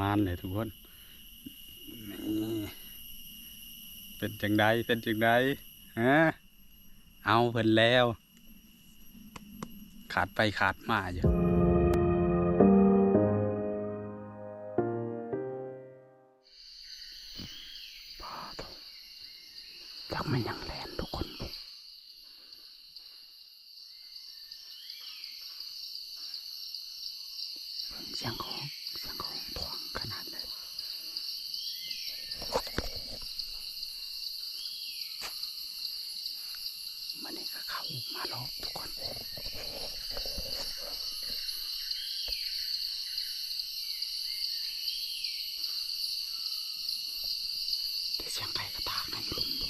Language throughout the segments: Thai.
มานเลยทุกคนเป็นจังไดเป็นจังไดฮะเอาเพิ่นแล้ว ขาดไปขาดมาอยู่พอตรงจังไม่ยังแลนทุกคนบุกเบิ่งเสียงของเสียงของทวงขนาดเลย มันนี่ก็เข้ามาแล้วทุกคน ได้เสียงไก่กระตากในหลุมบุ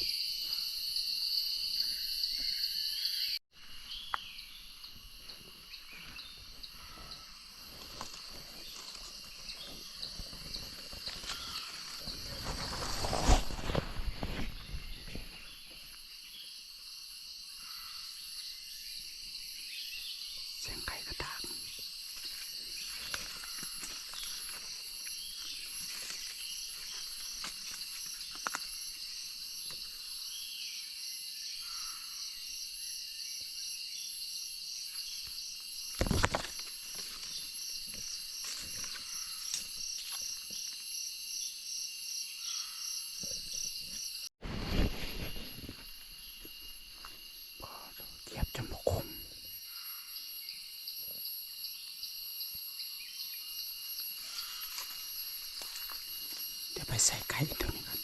เสียงไก่กระตากก็เหยียบจมูกคม เดี๋ย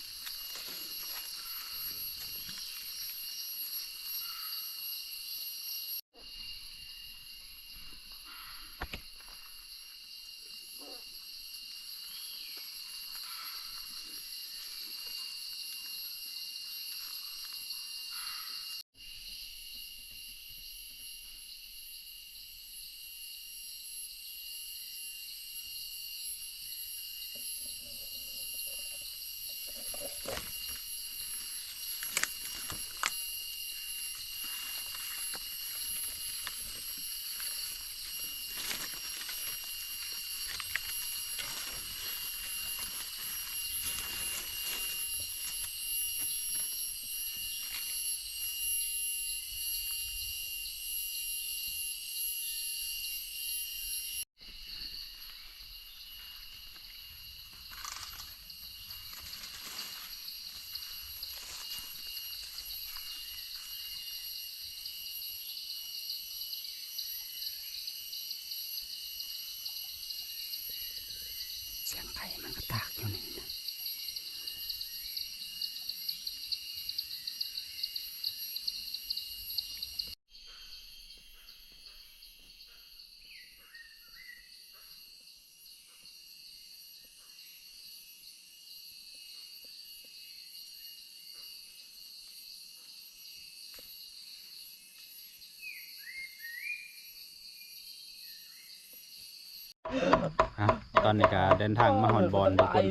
อะตอนนี้ก็เดินทางมาฮอนบอลทุกคน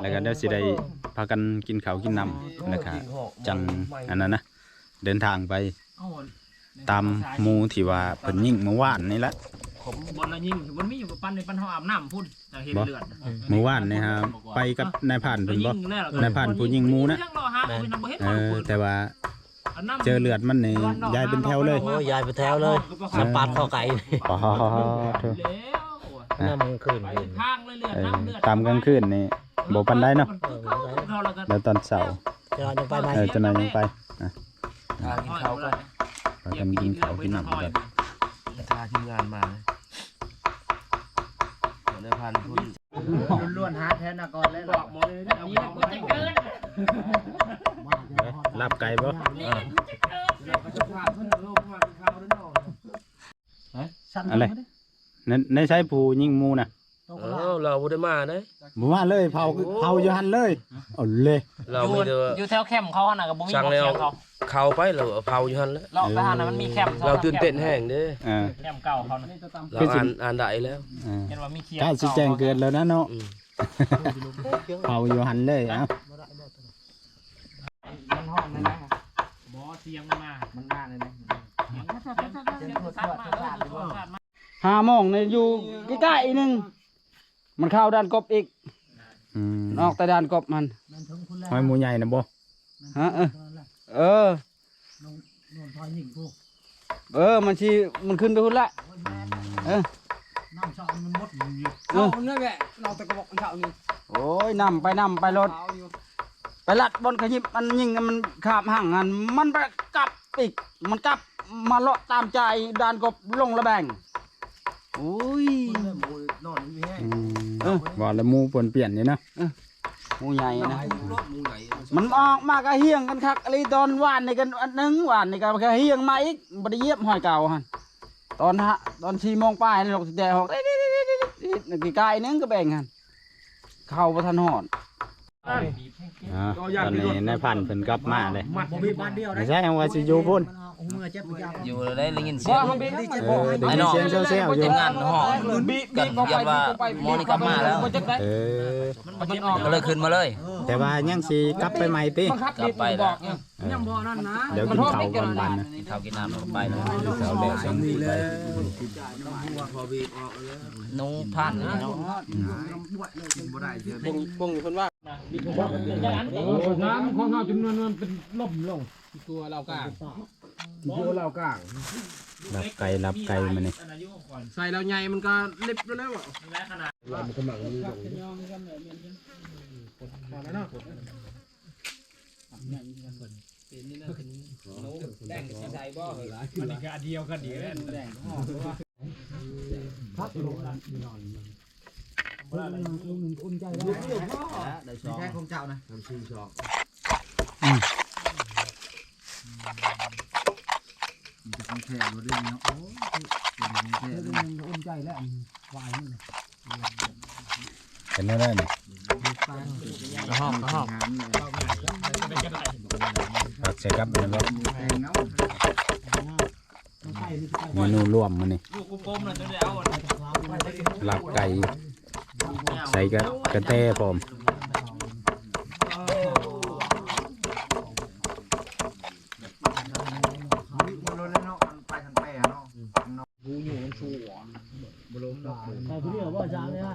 แล้วก็เดี๋ยวสิได้พากันกินข้าวกินน้ำนะครับจังอันนั้นนะเดินทางไปตามหมูที่ว่าเพิ่นยิงเมื่อวานนี่ละผมบอลละยิงมันมีอยู่กับปั้นในปั้นห้องอาบน้ำพุ่นแต่เห็นเลือดเมื่อวานนี่ฮะไปกับนายผ่านเพิ่นบ่นายผ่านผู้ยิงหมูนะเออแต่ว่าเจอเลือดมันนี่ยายเป็นแถวเลยโอ้ยยายไปแถวเลยสปาดข้อไก่นี่อ๋อ เถอะน้ำมันขึ้นเลยข้างเลยเลือดเออน้ำเลือดตามกลางคืนนี่บ่ปานใดเนาะเขาแล้วกันแล้วตอนเช้าจะเรายังไปไหมเออจะนายยังไปอะทากินเขาวก่อนพากันกินข้าวกินน้ำกันทาทีมงานมาหัวในพันทุนล้วนๆหาแทนกรแล้วบอกหมดเอาอย่างนี้จะเกินรับไก่บ่อะไร ในในใช้ผู้ยิงหมูน่ะเออเราบ่ได้มาเด้บ่มาเลยเผาเผาอยู่หันเลยเอาเลยเรามีแต่ว่า อยู่แถวแคมป์เขาหน่ะกับบุ้มีสั่งบ่แล้วเคียงเขาเข้าไปเราเอาเผาอยู่หั่นแหล้วเราไปหาน่ะมันมีแคมป์เราตื่นเต้นแห้งเด้เออ แคมป์เก่าเขาน่ะเราอ่านอ่านได้แล้วเออเห็นว่ามีเคียงก้าวสิแจ้งเกิดแล้วนะเนาะอืมเผาอยู่หันเลยเอ้ามันห้องนั่นนะบ่เสียงมามันมาเลยนะเสียงซัดมาเออซัดมา หาหมองในอยู่ใกล้ๆนึงมันเข้าด้านกบอีก อืมนอกแต่ด้านกบมันหอยหมูใหญ่นะบ่ฮะเออเออเออ มันชีมันขึ้นไปหุ่นละเออ เอาเนี่ยแหละเราตะกบอกเช้านี่โอ้ยนำไปนำไปรถไปลัดบนขยิบมันยิงมันขามห่างกันมันไปกลับอีก มันกลับมาเลาะตามใจด้านกบลงระแบง โอ้ยอืมว่าแล้วหมูปนเปลี่ยนนี่นะหมูใหญ่นะมันออกมากระเฮียงกันคักอะไรตอนหวานในกันอันหนึงหวานในกันกระเฮียงมาอีกบไดเยียบหอยเก่าฮันตอนฮะตอนชีโมงป้ายนี่เราสิแดงหอกนึกไกลนึงก็แบ่งฮันเข้าประทันหอดอ่าตอนนี้นายพันธุ์เพิ่นกลับมาเลยมัดบ่มีบ้านเดียวไม่ใช่ว่าสิอยู่พุ่น อยู่ได้ได้ยินเสียงเออได้ยินเสียงเซี่ยวๆอยู่ทีมงานห่อกันยันว่าหมอนี่กลับมาแล้วเออมันออกก็เลยขึ้นมาเลย แต่ว่ายังสิกลับไปใหม่ติมันคับกลับไปแล้วเออยังบ่นั่นนะเดี๋ยวกินข้าวก่อนบันนะกินข้าวกินน้ำแล้วก็ไปเลยกินข้าวเดี๋ยวจังไปหนูผ่านเลยเนาะน้ำของเราจำนวนมันเป็นล่มลงตัวเราก ลางรับไก่รับไก่มานี่ใส่เราใหญ่มันก็เล็บแล้วอะมันก็เดียวกันดีแล้วแค่ของเจ้านะ เป็นได้ได้นี่ห้องห้องฝากใส่กับมันบ่เมนูร่วมมานี่ลูกกลมๆน่ะจะได้เอาลาบไก่ใส่กระกระแตพร้อม มันลดแล้วเนาะมันไปทางแปรเนาะ ใส่ผู้เดียวบ่จ้าเลยฮะ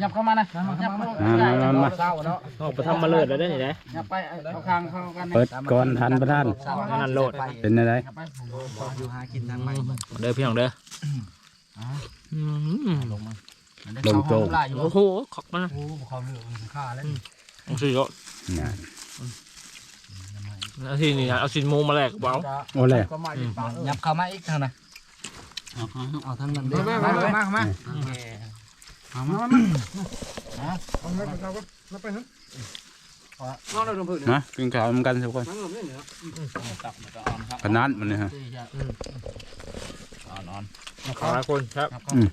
ยับเข้ามานะยับเข้ามามามาเศร้าเนาะออกไปทำมาเลิศแล้วได้ไหนยับไปเอาคางเข้ากันเปิดก่อนทันประท่าน นั่นโลดเป็นอะไรอยู่หากินทางใหม่เด้อพี่น้องเด้อลงโจงโอ้โหขอกมาโอ้เขาเหลือมันค่าแล้วเอาสิก็เนี่ยนาทีนี้เอาสินมูมาแลกเบาโอ้เลยก็มาอีกฝั่งยับเข้ามาอีกทางไหนเอาทางนั้นมามามา มาเอามามาเอาเงินเราก็เราไปเถอะนอนเราลงพื้นนะกินข้าวมันกันทุกคนขนาดมันเนี่ยฮะขอบคุณครับอืม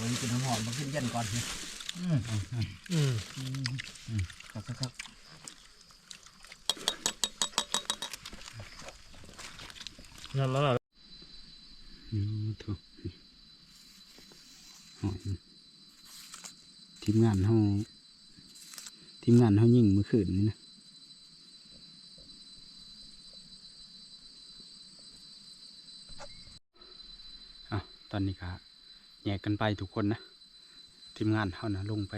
มันกินน้ำหอมมันขึ้นเย็นก่อนอืมครับครับ นั่นแล้วล่ะอืมถูกหอยทีมงานเฮาทีมงานเฮายิงเมื่อคืนนี่นะอะตอนนี้ก็แยกกันไปทุกคนนะ ทีมงานเฮานะลงไป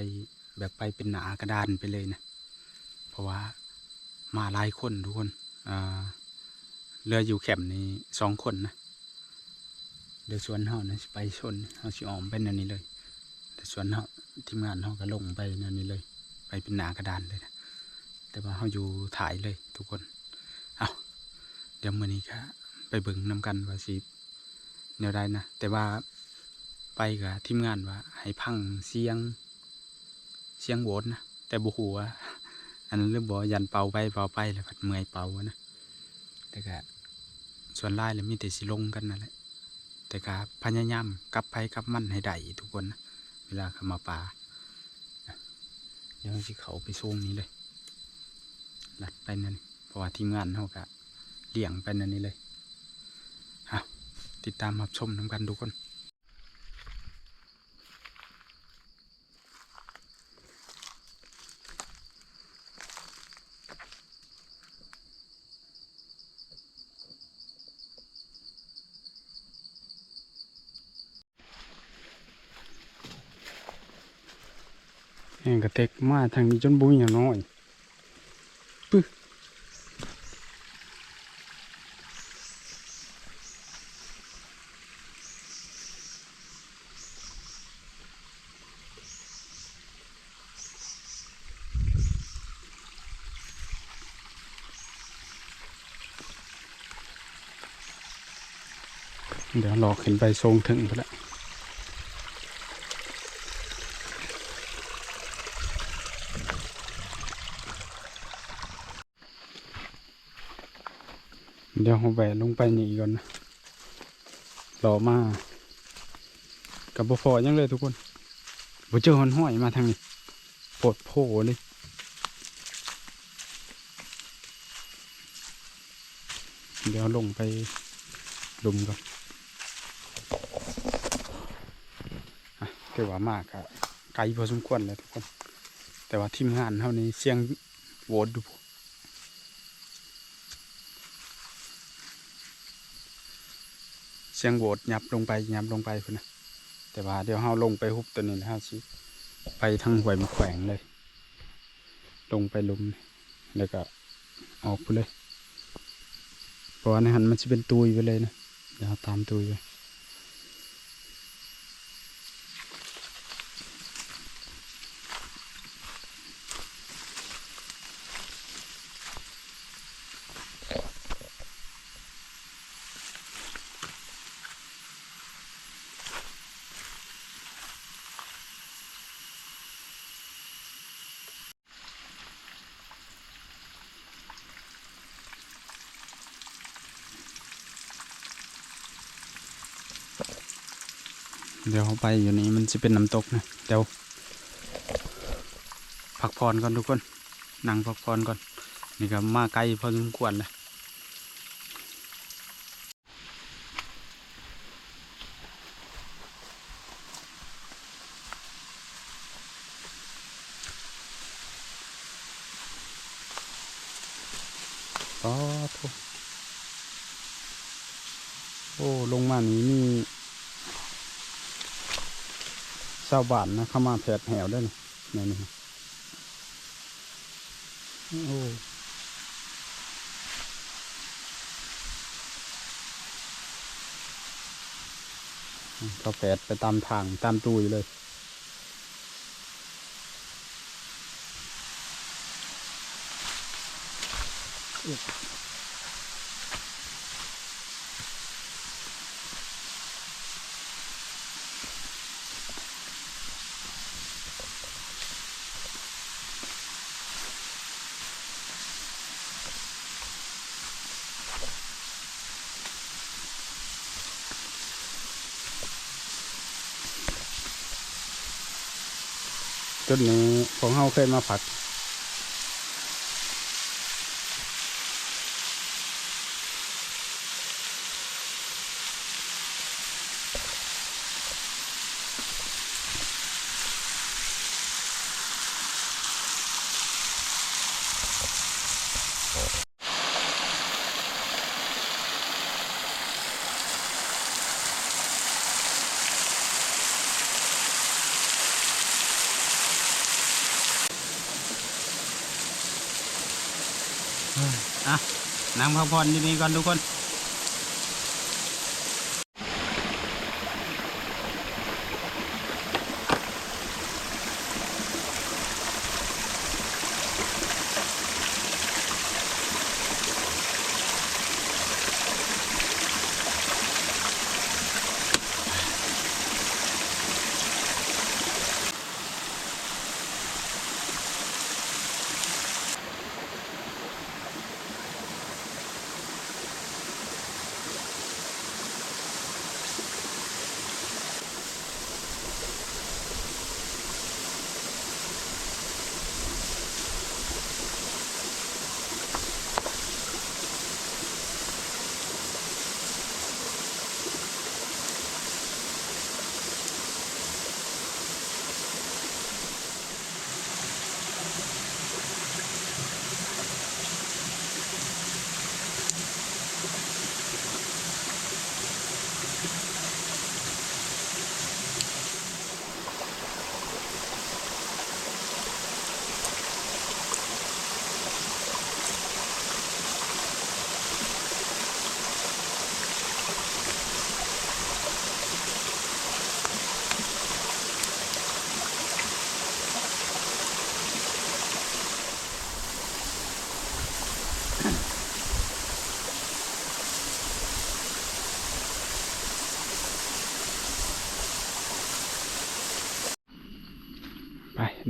แบบไปเป็นหนากระดานไปเลยนะ เพราะว่ามาหลายคนทุกคน อ่า เรืออยู่แคมป์นี้สองคนนะเดี๋ยวสวนเฮานะไปชนเฮาสิออมไปนั่นนี่เลยแต่สวนเฮาทีมงานเฮาก็ลงไปนั่นนี่เลย ไปเป็นหนากระดานเลยนะแต่ว่าเฮาอยู่ถ่ายเลยทุกคนเอาเดี๋ยวมื้อนี้ก็ไปเบิ่งนำกันว่าสิแนวใดนะแต่ว่าไปกับทีมงานว่า ให้พังเสียงเสียงโหวตนะแต่บ่ฮู้ว่าอันนั้นหรือบ่ยันเป่าไปเป่าไปแล้วพัดเมื่อยเป่านะ แต่ก็ส่วนลายแล้วมีแต่สิลงกันนั่นแหละแต่ก็พยายามกลับไปกลับมันให้ได้ทุกคนนะเวลาเข้ามาป่าเดี๋ยวสิเขาไปโซงนี้เลยหลัดไปนั่นเพราะว่าทีมงานเขาก็เลี่ยงไปนั่นนี่เลยติดตามรับชมน้ำกันทุกคน กระเตกมาทางนี้จนบุ้ยอย่างน้อยปึ๊บเดี๋ยวรอขึ้นไปทรงถึงก็แล้ว เดี๋ยวผมแหวลงไปนี่ก่อนนะรอมากับบ่พอยังเลยทุกคนบ่เจอหอนห้อยมาทางนี้ปวดโผเลยเดี๋ยวลงไปลุมก่อนอะถือว่ามากอะไกลพอสมควรเลยทุกคน แต่ว่าทีมงานเท่านี้เสียงโหวตดู สียงโหวตยับลงไปยับลงไปคุณนะแต่ว่าเดี๋ยวเฮาลงไปฮุบตัวนี้นะฮะสิไปทางห้วยมะแขวงเลย ลงไปลุมแล้วก็ออกไปเลยเพราะว่าในหันมันจะเป็นตุยไปเลยนะเดี๋ยวตามตุยไป เดี๋ยวเขาไปอยู่นี่มันจะเป็นน้ำตกนะเดี๋ยวพักผ่อนก่อนทุกคนนั่งพักผ่อนก่อนนี่ก็มาไกลพอสมควรเลย อ๋อโถโอ้ ลงมานี้นี่ ชาวบ้านนะเข้ามาแผดแหวได้วยนะนี่นี่โอ้เขาแผดไปตามทางตามตุยเลย จุดนี้ของเฮาเคยมาผัด นั่งพักผ่อนอยู่นี่ก่อนทุกคน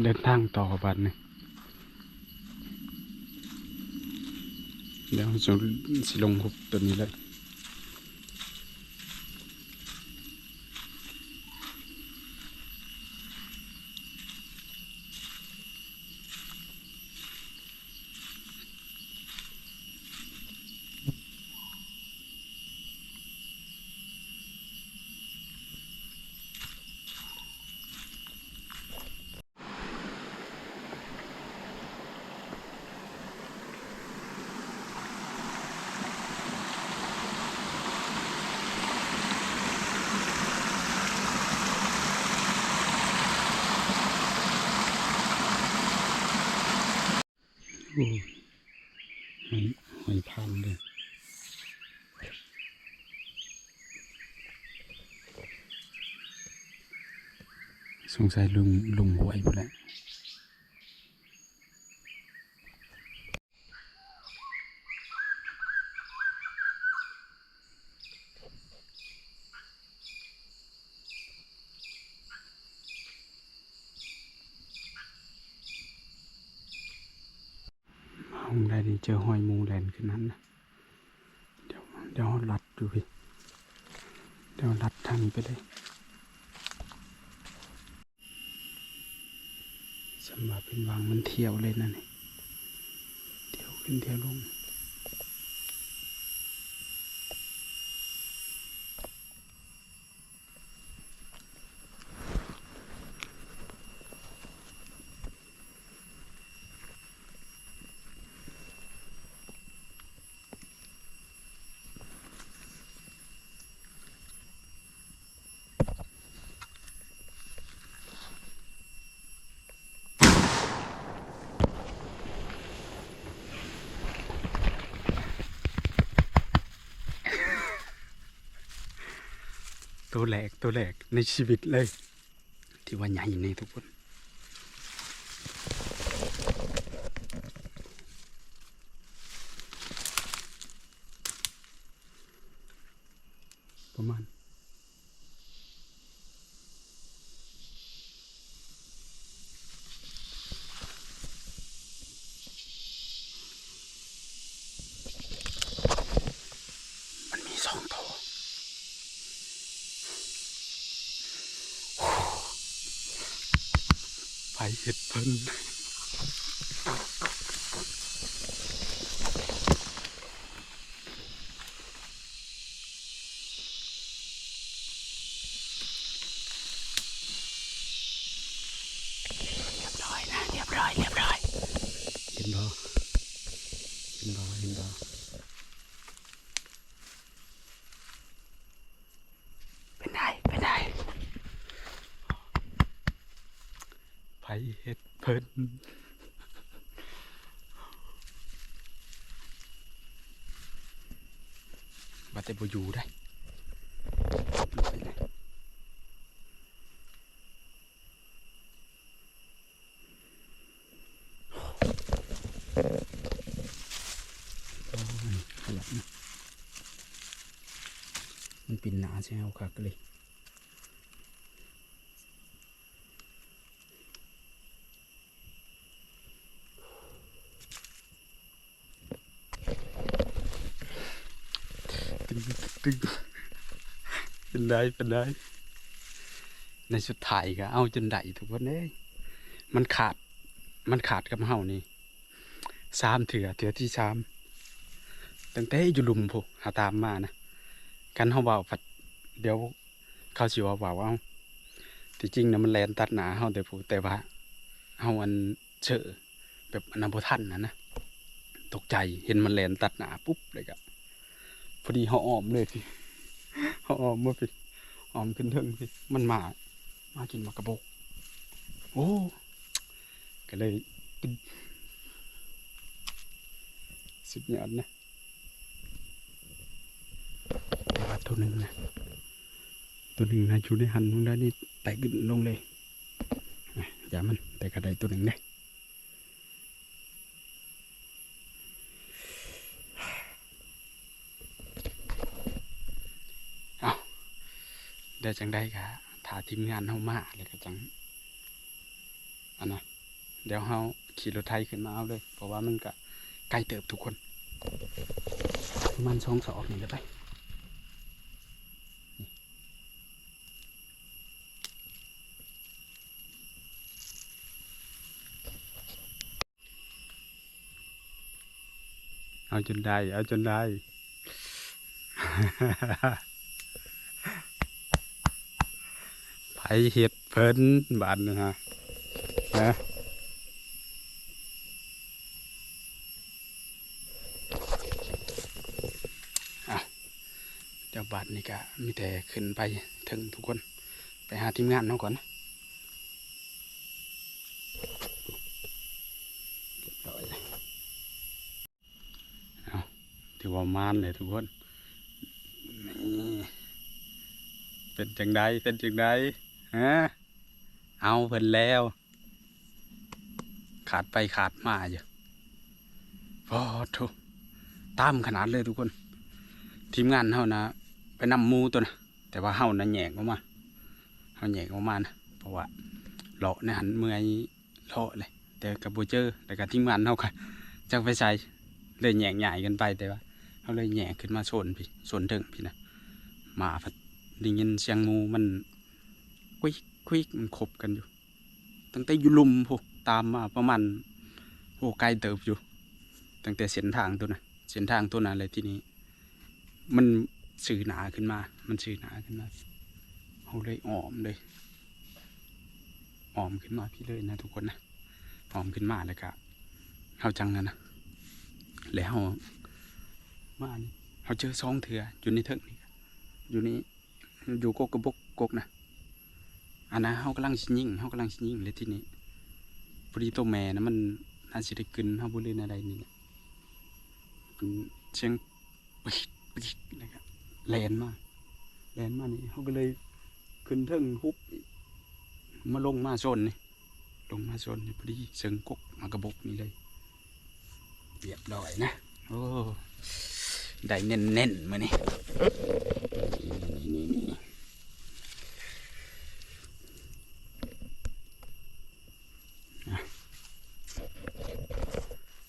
เดินทางต่อบัดนี่เดี๋ยวสิสิลงหุบตัวนี้เลย หอยหอยพันเลยสงสัยลุงลุงหวยไปแล้วห้องได้นี่ เจอหอยมูแลนขึ้นนั้นนะเดี๋ยวเดี๋ยวรัดดูพี่เดี๋ยวรัดทางนี้ไปเลยสำหรับเป็นวางมันเที่ยวเลยนะนี่เที่ยวขึ้นเที่ยวลง ตัวแหลกตัวแหลกในชีวิตเลย ที่ว่าใหญ่ในทุกคน ประมาณ มันมีสองตัว ไปเห็ดเพิ่นเรียบร้อยนะเรียบร้อยเรียบร้อยเห็นบ่เห็นบ่เห็นบ่เป็นไงเป็นไง ไปเฮ็ดเพิ่นว่าแต่บ่อยู่ได้ไปไหนโอ้ยขยับนะมั นปินหนาใช่ไหมเอาคักเลยตึงตึงเป็นได้เป็นได้ในสุดท้ายก็เอาจนได้ทุกคนเอ้ยมันขาด มันขาดกับเฮานี่สามเถื่อเถื่อที่สามตั้งแต่อยู่ลุมพวกหาตามมานะ กันเฮาเบาผัดเดี๋ยวเขาสิว่าว่าเอาที่จริงนะมันแลนตัดหนาเฮาแต่ผู้แต่ว่าเฮาอันเชอแบบอนาบ่ทันนะนะตกใจเห็นมันแลนตัดหนาปุ๊บเลยก็พอดีเขาออมเลยพี่เขาออมมาพี่ออมขึ้นเทิงพี่มันมา มากินมากระบอกโอ้ก็เลยกินสุดยอดนะแต่ว่าตัวหนึ่งนะ ตัวหนึ่งนะอยู่ในหันลงได้นี่ไต่ขึ้นลงเลยนะอย่ามันแต่ก็ได้ตัวหนึ่งได้ได้จังได้กะถาทีมงานเฮามาเลยก็จังอันนะเดี๋ยวเฮาขี่รถไทยขึ้นมาเอาเลย เพราะว่ามันก็ใกล้เติบทุกคนประมันสองสองนี่เลยไป เอาจนได้ เอาจนได้ ไผเห็ดเพิ่นบานนะฮะนะอะเดี๋ยวบาทนี่ก็มีแต่ขึ้นไปถึงทุกคน ไปหาทีมงานเขาก่อนนะเรียบร้อยเลยเอาถือว่า มานเลยทุกคนนี่เป็นจังใดเป็นจังใดฮะเอาเพิ่นแล้ว ขาดไปขาดมาอยู่พอทุตามขนาดเลยทุกคน ทีมงานเฮานะไปนำหมูตัวนะแต่ว่าเฮานะแหยกออกมาเฮาแหยกออกมานะเพราะว่าเลาะในหันเมื่อยเลาะเลยแต่กับโบเจอร์แต่กับทีมงานเฮาค่ะจักไปใส่เลยแหยกใหญ่กันไปแต่ว่า เฮาเลยแหยกขึ้นมาโซนพี่โซนถึงพี่นะหมาพัดได้ยินเสียงมูมันควิกควิกมันขบกันอยู่ ตั้งแต่อยู่ลุมพวกตามมาประมาณโอ้ไกลเติบอยู่ ตั้งแต่เส้นทางตัวนะเส้นทางตัวนั้นเลยที่นี้ มันสื่อหนาขึ้นมา มันสื่อหนาขึ้นมาเขาเลยอ้อมเลยอ้อมขึ้นมาพี่เลยนะทุกคนนะอ้อมขึ้นมาแล้วก็เข้าจังนะนะแล้ว เขามานี่เขาเจอซองเถื่ออยู่ในเถิงนี่อยู่นี่อยู่กกกระบกกกนะอันนั้นเขากำลังชิยิงเขากำลังชิยิงเลยที่นี้พอดีตัวแม่นะมันน่าสิได้กึนเขาบริเวณอะไรนี่นะมันเชียงปิดปิดนะครับแลนมาแลนมานี่เขาก็เลยขึ้นเทิงฮุบมาลงมาโซนนี่ลงมาโซนนี่พอดีเชิงกกมากระบกนี่เลยเรียบร้อยนะโอ้ ได้เน้นๆมานี่นี่นี่นี่อะ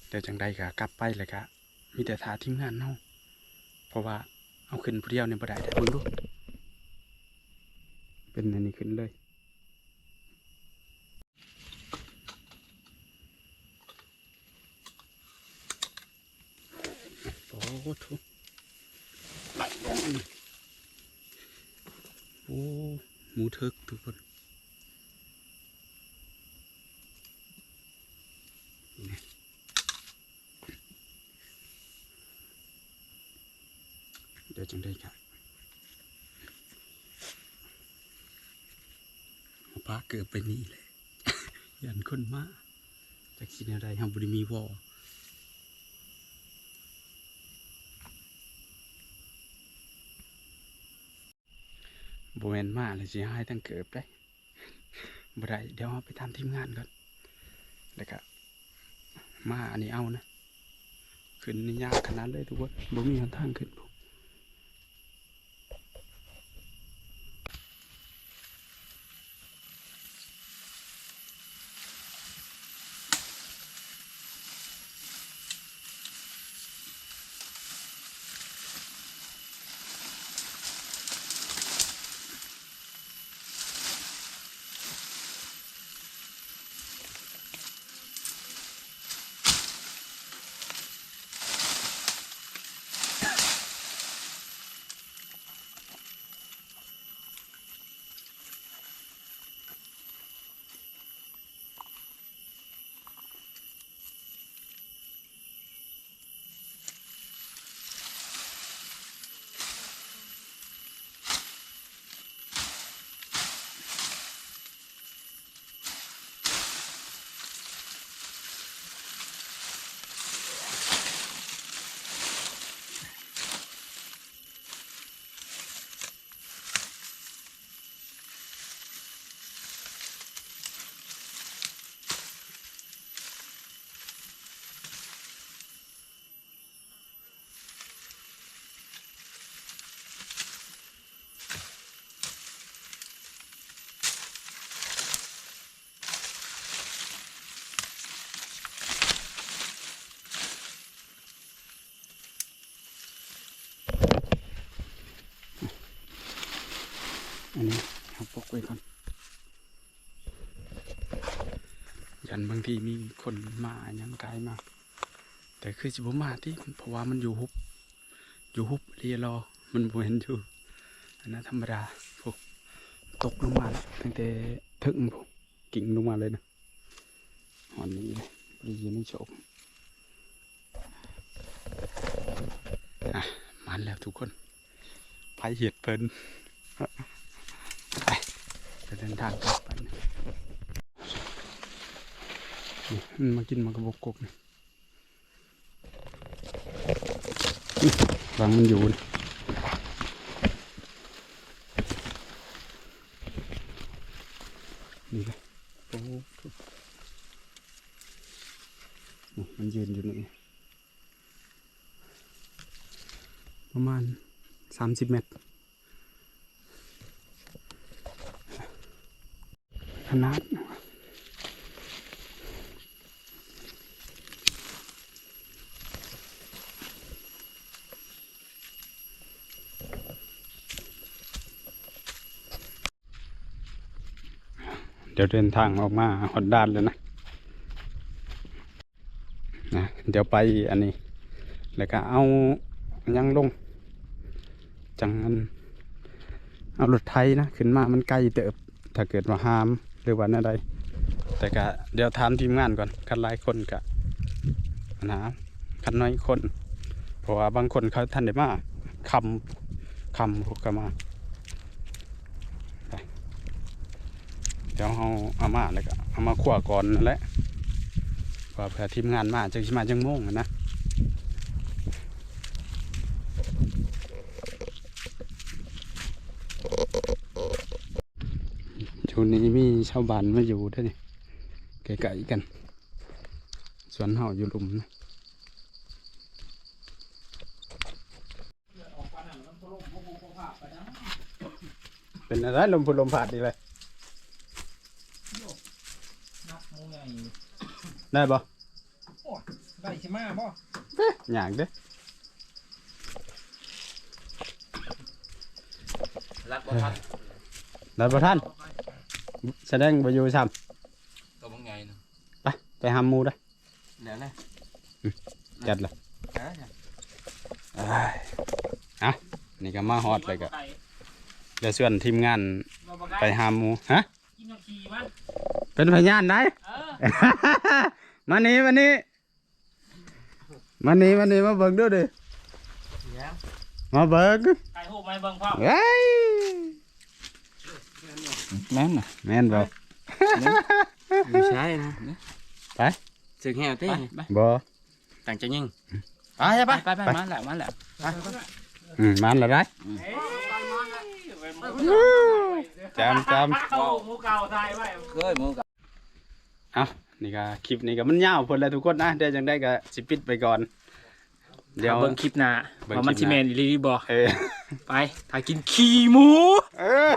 เดี๋ยวจังใดก็กลับไปเลยก็มีแต่ทาทีมงานเนาะเพราะว่าเอาขึ้นผู้เดียวเนี่ยบ่ได้แต่เบิ่งดูเป็นอันนี้ขึ้นเลย โอ้โหทุไหลลงนี่โอ้หมูเทึกทุกคนเดี๋ยวจังได้ครับเอาปลาเกิดไปนี่เลยยันคนมาจากกินอะไรฮัมบริมีวอ บเมนมาเลยสิให้ตั้งเกิบได้บ่ได้เดี๋ยวเอาไปทำทีมงานก่อนแล้วก็มาอันนี้เอานะ ขึ้นนี่ยากขนาดเลยทุกคนบ่มีหนทางขึ้นางทีมีคนมาหยังกายมา แต่คือจิบมาที่เพราะว่ามันอยู่ฮุบ อยู่ฮุบเรียรอ มันบเห็นอยู่อันนั้นธรรมดาพวกตกลงมาแล้วตั้งแต่ถึงพวกกิ่งลงมาเลยนะหอนนี้เลยรียินไม่โฉบอะมันแล้วทุกคนไปเห็ดเพลินไปเดินทางกลับไปนะนี่ มันมากินมากระบอกกบนี่นี่วางมันอยู่นี่นี่เลยโอ้มันยืนอยู่นี่ประมาณสามสิบเมตรขนาดเดี๋ยวเดินทางออกมาหดด้านเลยนะนะเดี๋ยวไปอันนี้ แล้วก็เอายังลง จังอันเอารถไทยนะขึ้นมามันไกลเติบ ถ้าเกิดว่าห้ามหรือว่าอะไรแต่ก็เดี๋ยวถามทีมงานก่อนคันหลายคนกะนะคันน้อยคน เพราะว่าบางคนเขาท่านได้มาคำคำพวกก็มาไปเดี๋ยวเอาเอามาแล้วก็เอามาขั่วก่อนนั่นแหละเพื่อเผื่อทีมงานมาจะมาจังโมงนะช่วงนี้มีชาวบ้านมาอยู่ด้วยนี่ไกลๆกัน สวนเห่าอยู่หลุมนะเป็นอะไรลมพุลมผาดดีเลย นักมูไง ได้ปะได้ใช่ไหมบ่อยากเด้อรักบ่ทันได้ปะท่านแสดงไปอยู่ซ้ตัวมึงไงนะำไปไปหาหมูได้อเดี๋ยวนะจัดเลยเอ้ยเอะนี่ก็มาฮอดเลยก็เดี๋ยวส่วนทีมงานไปหาหมูฮะกินน้ำขี้มันเป็นพยานได้ เออ มานี่มานี่มานี่มานี่มาเบิ่งดูดิมาเบิ่งไก่หูไม่เบิ่งพ่อเฮ้ยแม่นน่ะแม่นบ่ไม่ใช่นะไปสึกแหวเต้บ่ต่างจะยิงไปไปไปไปมาแล้วมาแล้วอืมมันละได้จำจเข้าหมูเก่าทายไว้เคยมูกับำเอา นี่ก็คลิปนี้ก็มันยาวพุ่นแล้วทุกคนนะเดี๋ยวจังได้ก็สิปิดไปก่อน เดี๋ยวเบิ่งคลิปหน้าเบิ่งว่ามันคลิสิปหน้าแม่นอีหลีบ่เออ ไปถ้ากินขี้หมู เออ